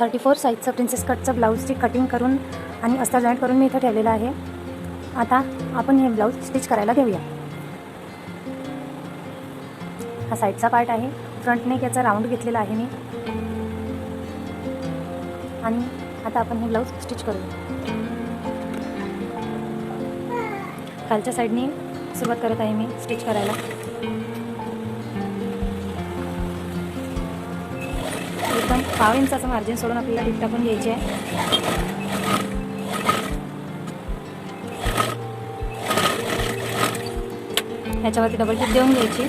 Thirty four साईजचं princess कटचं ब्लाऊजची कटिंग करून आणि अस्तर जॉईंट करून मी इथं ठेवलेलं आहे. आता आपण हे ब्लाऊज स्टिच करायला घेऊया. हा साईडचा पार्ट आहे. फ्रंट नेक याचा राऊंड घेतलेला आहे मी. आणि आता आपण हे ब्लाऊज स्टिच करूया. खालच्या साईडने सुरुवात करत आहे मी स्टिच करायला. आपण पाव इंचाचं मार्जिन सोडून आपल्याला टिप टाकून घ्यायची आहे. ह्याच्यावरती डबल टिप देऊन घ्यायची.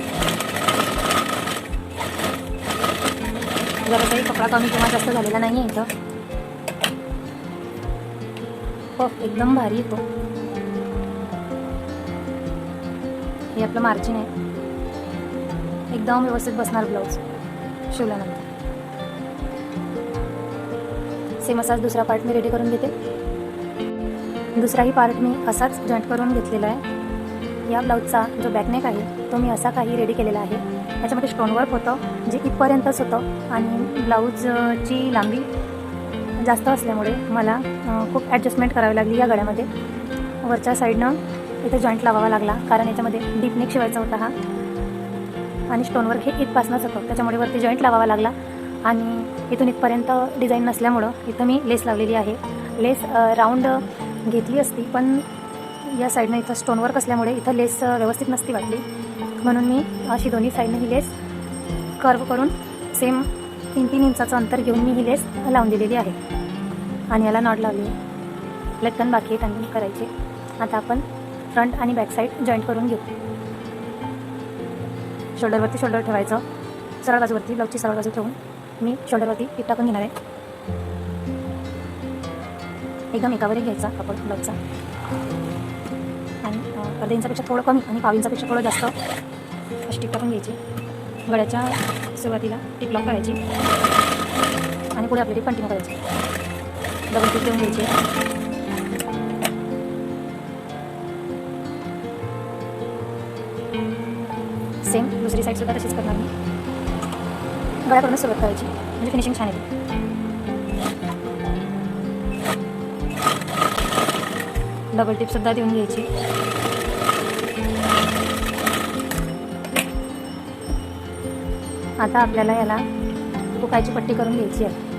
जरा काही कपडा कमी किंवा जास्त झालेला नाही आहे इथं. हो एकदम भारी हो हे आपलं मार्जिन आहे. एकदम व्यवस्थित बसणार ब्लाऊज शिवल्यानंतर. सेम असाच दुसरा पार्ट मी रेडी करून घेते. दुसराही पार्ट मी असाच जॉईंट करून घेतलेला आहे. या ब्लाऊजचा जो बॅकनेक आहे तो मी असा काही रेडी केलेला आहे. याच्यामध्ये स्टोनवर्क होतं जे इथपर्यंतच होतं. आणि ब्लाऊजची लांबी जास्त असल्यामुळे मला खूप ॲडजस्टमेंट करावी लागली या गळ्यामध्ये. वरच्या साईडनं इथे जॉईंट लावावा लागला कारण याच्यामध्ये डीपनेक शिवायचा होता हा. आणि स्टोनवर्क हे इथपासूनच होतं. त्याच्यामुळे वरती जॉईंट लावावा लागला. आणि इथून इथपर्यंत डिझाईन नसल्यामुळं इथं मी लेस लावलेली आहे. लेस राऊंड घेतली असती पण या साईडनं इथं स्टोनवर्क असल्यामुळे इथं लेस व्यवस्थित नसती वाटली. म्हणून मी अशी दोन्ही साईडनं ही लेस कर्व करून सेम तीन तीन इंचाचं अंतर घेऊन मी ही लेस लावून दिलेली आहे. आणि याला नॉट लावली. आहे लटकन बाकी आहेत आणि करायचे. आता आपण फ्रंट आणि बॅक साईड जॉईंट करून घेऊ. शोल्डरवरती शोल्डर ठेवायचं. सरळ बाजूवरती ब्लाऊजची सरळ बाजू ठेवून. मी शोल्डरवरती टिप टाकून घेणार आहे. एकदम एकावर एक घ्यायचा कापड ब्लाऊजचा. आणि अं, इंचापेक्षा थोडं कमी आणि पाव इंचापेक्षा थोडं जास्त अशी टिप टाकून घ्यायची. गळ्याच्या सुरुवातीला टिप लॉक करायची. आणि पुढे आपली कंटिन्यू करायची. डबल टिप देऊन घ्यायची. सेम दुसरी साईड सुद्धा तशीच करणार मी. गळ्याकडून सुरुवात करायची. म्हणजे फिनिशिंग छान येईल डबल टिप सुद्धा देऊन घ्यायची. आता आपल्याला याला हुकायची पट्टी करून घ्यायची आहे.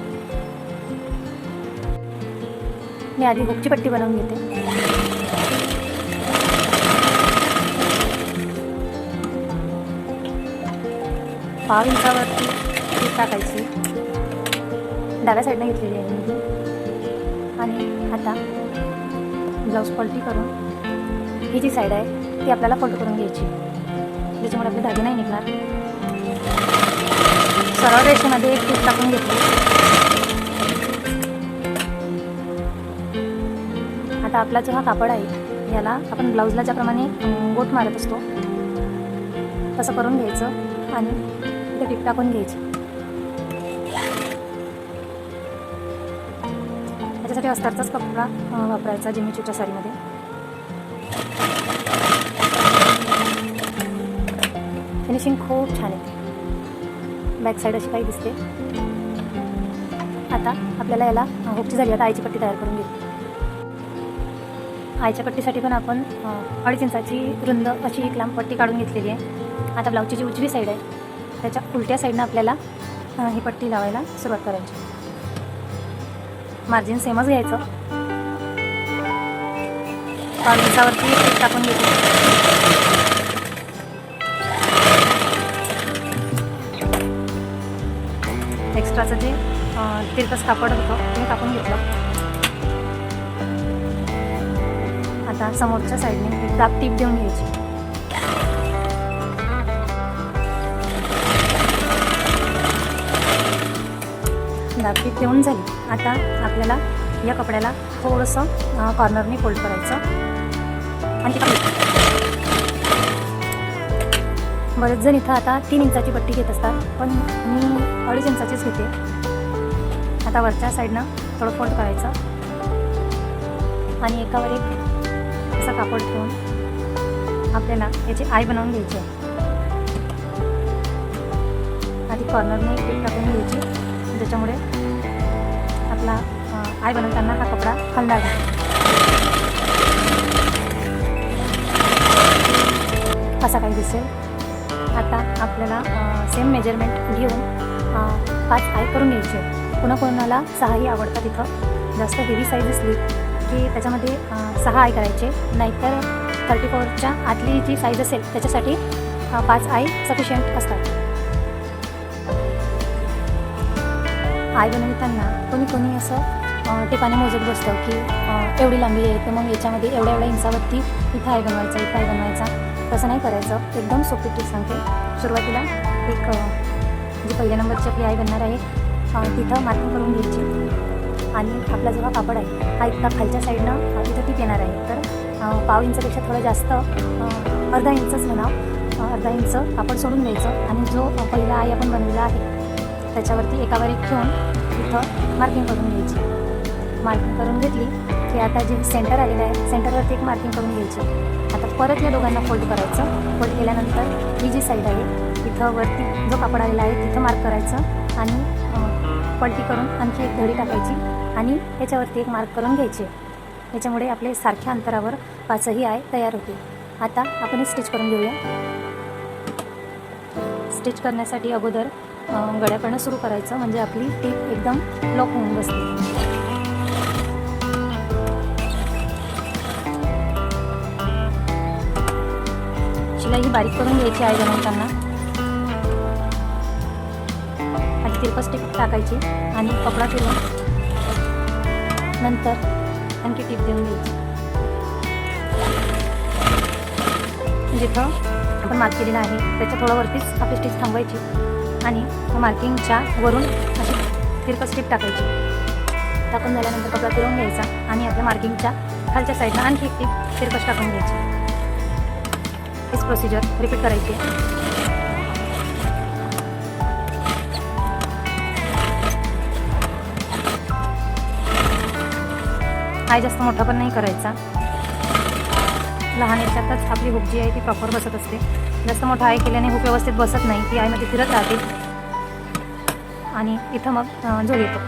मी आधी हुकची पट्टी बनवून घेते. पाव इंचावरती ती टाकायची. डाव्या साईडनं घेतलेली आहे मी. आणि आता ब्लाऊज पलटी करून ही जी साईड आहे ती आपल्याला फोल्ड करून घ्यायची. ज्याच्यामुळे आपले धागे नाही निघणार. सरळ रेषेमध्ये एक टीप टाकून घेतली. आता आपला जो हा कापड आहे याला आपण ब्लाऊजला ज्याप्रमाणे गोट मारत असतो तसं करून घ्यायचं आणि ते टीप टाकून घ्यायची. त्याच्यासाठी अस्तरचाच कपडा वापरायचा जिमीचूच्या साडीमध्ये. फिनिशिंग खूप छान येते बॅक साईड अशी काही दिसते. आता आपल्याला याला होपची हुकची झाली. आता आईची पट्टी तयार करून घेऊ. आईच्या पट्टीसाठी पण आपण अडीच इंचाची रुंद अशी एक लांब पट्टी काढून घेतलेली आहे. आता ब्लाऊजची जी उजवी साईड आहे त्याच्या उलट्या साईडनं आपल्याला ही पट्टी लावायला सुरुवात करायची. मार्जिन सेमच घ्यायचं. पाच इंचावरती टाकून घ्यायचं एक्स्ट्राचं जे तिरकस कापड होतं ते कापून घेतलं. आता समोरच्या साईडने दाब टीप देऊन घ्यायची. दाब टीप देऊन झाली आता आपल्याला या कपड्याला थोडंसं कॉर्नरने फोल्ड करायचं. आणि बरेच जण इथं आता तीन इंचाची पट्टी घेत असतात पण मी अडीच इंचाचीच घेते. आता वरच्या साईडनं थोडं फोल्ड करायचं. आणि एकावर एक असं कापड ठेवून आपल्याला याची आय बनवून घ्यायची आहे. आधी कॉर्नरने एक टाकून घ्यायची. त्याच्यामुळे आपला आई बनवताना हा कपडा हलणार नाही असा काही दिसेल. आता आपल्याला सेम मेजरमेंट घेऊन पाच आय करून घ्यायचे पुन्हा कोणाला सहाही आवडतात इथं. जास्त हेवी साईज असली की त्याच्यामध्ये सहा आय करायचे. नाहीतर थर्टी फोरच्या आतली जी साईज असेल त्याच्यासाठी पाच आय सफिशियंट असतात. आय बनविताना कोणी कोणी असं अ, टिपाने मोजत बसतं की एवढी लांबी आहे तर मग याच्यामध्ये एवढ्या एवढ्या इंचावरती इथं आय बनवायचा इथं आय बनवायचा. तसं नाही करायचं. एकदम सोपी टीप सांगते. सुरुवातीला एक जी पहिल्या नंबरची आपली आय बनणार आहे तिथं मार्किंग करून घ्यायची. आणि आपला जेव्हा कापड आहे हा इतका खालच्या साईडनं तिथं टीप येणार आहे. तर पाव इंचपेक्षा थोडं जास्त अर्धा इंचच म्हणा अर्धा इंच कापड सोडून द्यायचं आणि जो पहिला आय आपण बनवलेला आहे त्याच्यावरती एकावर एक ठेवून तिथं मार्किंग करून घ्यायची. मार्किंग करून घेतली की आता जे सेंटर आलेलं आहे सेंटरवरती एक मार्किंग करून घ्यायची. आता परत या दोघांना फोल्ड करायचं. फोल्ड केल्यानंतर ही जी साईड आहे तिथं वरती जो कापड आलेला आहे तिथं मार्क करायचं आणि पलटी करून आणखी एक धडी टाकायची आणि याच्यावरती एक मार्क करून घ्यायचे. याच्यामुळे आपले सारख्या अंतरावर पाचही आय तयार होते आता आपण स्टिच करून घेऊया. स्टिच करण्यासाठी अगोदर अं, करणं सुरू करायचं. म्हणजे आपली टीप एकदम लॉक होऊन बसते. शिलाई ही बारीक करून घ्यायची आहे जमवताना आधी तिरपस टीप टाकायची आणि कपडा फिरून नंतर आणखी टीप देऊन घ्यायची. जिथं आपण मार्क केलेला आहे त्याच्या थोडं वरतीच आपली स्टिच थांबवायची. आणि मार्किंगच्या वरून अशी तिरपा स्टिप टाकायची. टाकून झाल्यानंतर कपडा फिरवून घ्यायचा आणि आपल्या मार्किंगच्या खालच्या साईडला आणखी एक टीप तिरकस टाकून घ्यायची. हेच प्रोसिजर रिपीट करायची हाय जास्त मोठा पण नाही करायचा. लहान याच्यातच आपली हुक जी आहे ती प्रॉपर बसत असते. जास्त मोठा आहे केल्याने खूप व्यवस्थित बसत नाही. ती आईमध्ये फिरत राहते. आणि इथं मग अं, झोल येतो.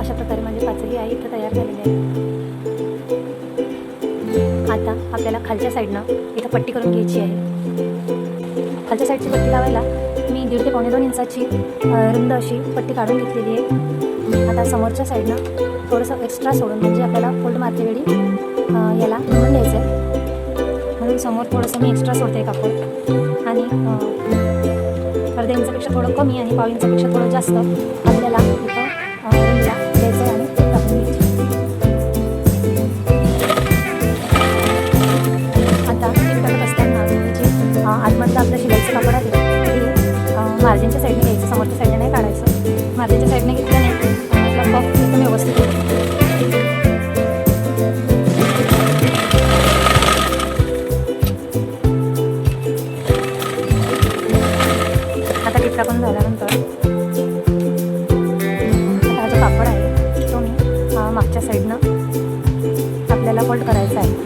अशा प्रकारे माझी पाचही आई इथं तयार झालेली आहे आता आपल्याला खालच्या साईडनं इथं पट्टी करून घ्यायची आहे. खालच्या साईडची पट्टी लावायला मी दीड ते पावणे दोन इंचाची रुंद अशी पट्टी काढून घेतलेली आहे. आता समोरच्या साईडनं थोडंसं एक्स्ट्रा सोडून म्हणजे आपल्याला फोल्ड मारते वेळी याला निवडून द्यायचं आहे म्हणून समोर थोडंसं मी एक्स्ट्रा सोडते कापड आणि अ, अर्ध्या इंचापेक्षा थोडं कमी आणि पाव इंचापेक्षा थोडं जास्त आपल्याला इथं द्यायचं आहे आणि आता असताना म्हणजे आतमधलं आपलं शिलाईचं कापड आहे ते मार्जिनच्या साईडने टाकून झाल्यानंतर हा जो कापड आहे. तो मी मागच्या साईडनं आपल्याला फोल्ड करायचा आहे.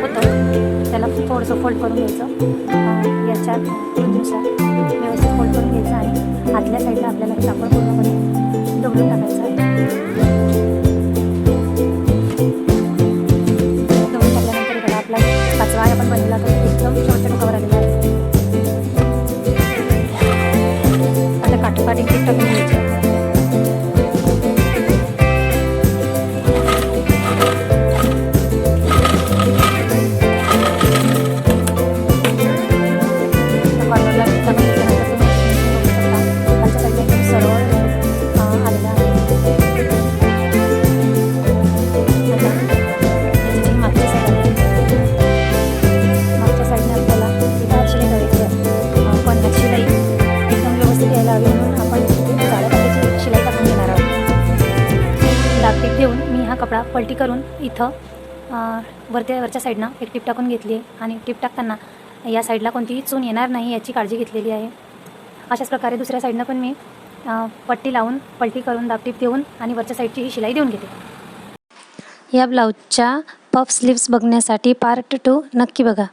होतं. त्याला थोडंसं फोल्ड करून घ्यायचं. अ, याच्या रुंदीनुसार व्यवस्थित फोल्ड करून घ्यायचं आणि आतल्या साईडला आपल्याला हे कापड पूर्णपणे दबडून टाकायचं आहे. दबडून टाकल्यानंतर त्याला आपला पाचवा आपण बनलेला तो एकदम छोटं कवर आलेला आहे. करून इथं अ, वरत्या वरच्या साईडनं एक टीप टाकून घेतली आहे. आणि टीप टाकताना या साईडला कोणतीही चून येणार नाही याची काळजी घेतलेली आहे. अशाच प्रकारे दुसऱ्या साईडनं पण मी पट्टी लावून पलटी करून दाबटीप देऊन आणि वरच्या साईडची ही शिलाई देऊन घेते. या ब्लाऊजच्या पफ स्लीव्स बघण्यासाठी पार्ट टू नक्की बघा.